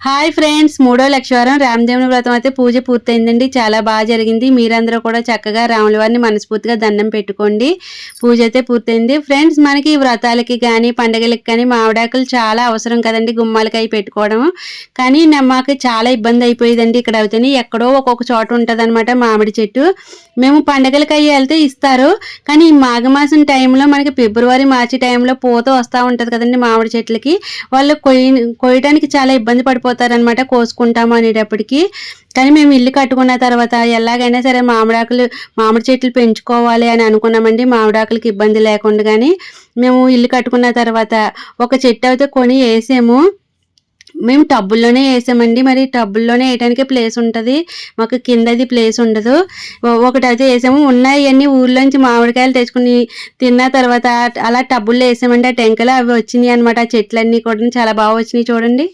Hi friends మూడో లక్షవారం రామదేవుని వ్రతం అయితే పూజ పూర్తయిందండి. చాలా బాగా జరిగింది. మీరందరూ కూడా చక్కగా రాముల వారిని మనస్ఫూర్తిగా దండం పెట్టుకోండి. పూజ అయితే పూర్తయింది. ఫ్రెండ్స్ మనకి వ్రతాలకి కానీ పండగలకి కానీ మామిడాకులు చాలా అవసరం కదండి గుమ్మాలకి పెట్టుకోవడం. కానీ మాకు చాలా ఇబ్బంది అయిపోయేదండి ఇక్కడ అవుతుంది ఎక్కడో ఒక్కొక్క చోట ఉంటుంది మామిడి చెట్టు. మేము పండగలకి అవి వెళ్తే ఇస్తారు. కానీ ఈ మాఘమాసం టైంలో మనకి ఫిబ్రవరి మార్చి టైంలో పూత వస్తూ ఉంటుంది కదండి మామిడి చెట్లకి. వాళ్ళు కొయ్య కొయ్యడానికి చాలా ఇబ్బంది పడిపోతారనమాట కోసుకుంటాము అనేటప్పటికి. కానీ మేము ఇల్లు కట్టుకున్న తర్వాత ఎలాగైనా సరే మామిడాకులు మామిడి చెట్లు పెంచుకోవాలి అని అనుకున్నామండి. మామిడాకులకి ఇబ్బంది లేకుండా కానీ మేము ఇల్లు కట్టుకున్న తర్వాత ఒక చెట్టు అయితే కొని వేసాము. మేము టబ్బుల్లోనే వేసామండి. మరి టబ్బుల్లోనే వేయడానికి ప్లేస్ ఉంటుంది. మాకు కిందది ప్లేస్ ఉండదు. ఒకటి అయితే వేసాము. ఉన్నాయి అన్ని ఊర్లోంచి మామిడికాయలు తెచ్చుకుని తిన్న తర్వాత అలా టబ్బుల్లో వేసామండి. ఆ టెంకలు అవి వచ్చినాయి అనమాట ఆ చెట్లన్నీ కూడా చాలా బాగా వచ్చినాయి చూడండి.